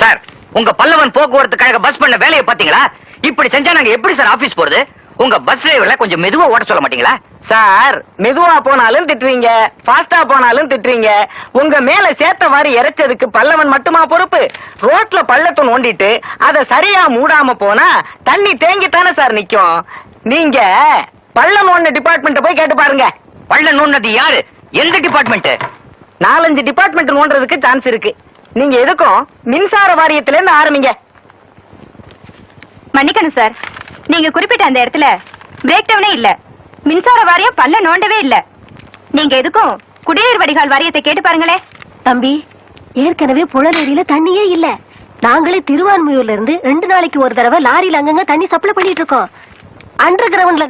Sir உங்க பல்லவன் போக்குவரத்து கழக பஸ் பண்ண வேலையை பாத்தீங்களா இப்படி செஞ்சா நாங்க எப்படி சார் ஆபீஸ் போறது? உங்க பஸ் டிரைவர்ல கொஞ்சம் மெதுவா ஓட சொல்ல மாட்டீங்களா? சார் மெதுவா போனாலும் திட்டுவீங்க பாஸ்டா போனாலும் திட்டுவீங்க. உங்க மேல சேர்த்த வாரி இறைச்சதுக்கு பல்லவன் மட்டுமா பொறுப்பு? ரோட்ல பள்ளத்தை நோண்டிட்டு அதை சரியா மூடாம போனா தண்ணி தேங்கித்தானே சார் நிக்கும். நீங்க பள்ளம் நோண்ட டிபார்ட்மெண்ட் போய் கேட்டு பாருங்க. பள்ள நோண்டது யாரு? எந்த டிபார்ட்மெண்ட் நாலஞ்சு டிபார்ட்மெண்ட் நோண்டுறதுக்கு சான்ஸ் இருக்கு. நீங்க எதுக்கும் மின்சார வாரியத்துல இருந்து ஆரம்பிங்க. மன்னிக்கணும் சார் நீங்க குறிப்பிட்ட அந்த இடத்துல பிரேக் டவுனே இல்ல. மின்சார வாரியம் பல்ல நோண்டவே இல்ல. நீங்க எதுக்கும் குடிநீர் வடிகால் வாரியத்தை கேட்டு பாருங்களே. தம்பி ஏற்கனவே புழலேரியில தண்ணியே இல்ல. நாங்களே திருவான்மையூர்ல இருந்து ரெண்டு நாளைக்கு ஒரு தடவை லாரியில அங்கங்க தண்ணி சப்ளை பண்ணிட்டு இருக்கோம். அண்டர் கிரவுண்ட்ல